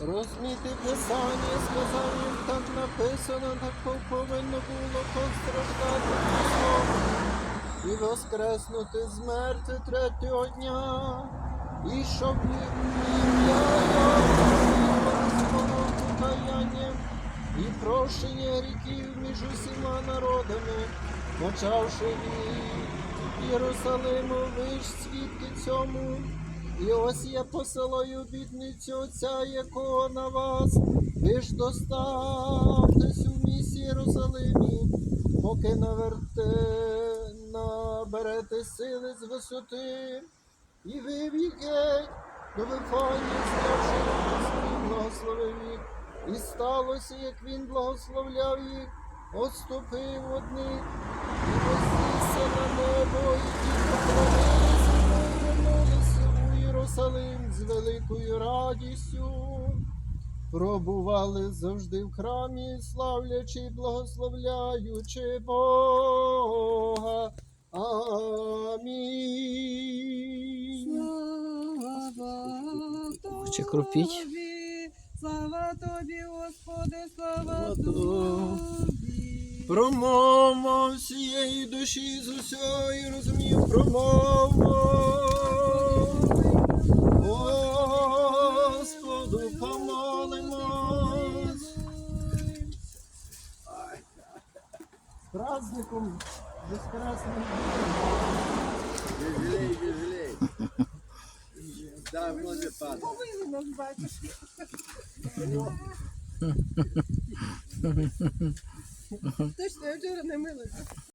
Розміти писання, сказав їм, так написано, так повинно було постраждати пісно і воскреснути з мертвих третього дня, і щоб Його покаянням і прощення гріхів між усіма народами, почавши від Єрусалиму, ви ж свідки цьому. І ось я посилаю обітницю Отця, якого на вас, ви ж доставтесь у місті Єрусалимі, поки наверте, наберете сили з висоти, і ви вікеть до знявши Господь благословив їх. І сталося, як він благословляв їх, отступив одних, і вознісся на небо, і ті поклонилися йому, і вернулися у Єрусалим з великою радістю. Пробували завжди в храмі, славлячи і благословляючи Бога. Амінь. Слава Хоче кропіть? тобі, слава тобі, Господи, слава тобі. Промовмо всієї душі з усього і розумів, промовмо. Праздником Воскресним. Жалей, жалей. Да, вроде падает. Повинні нас батюшки. Точно, я вчора не милася.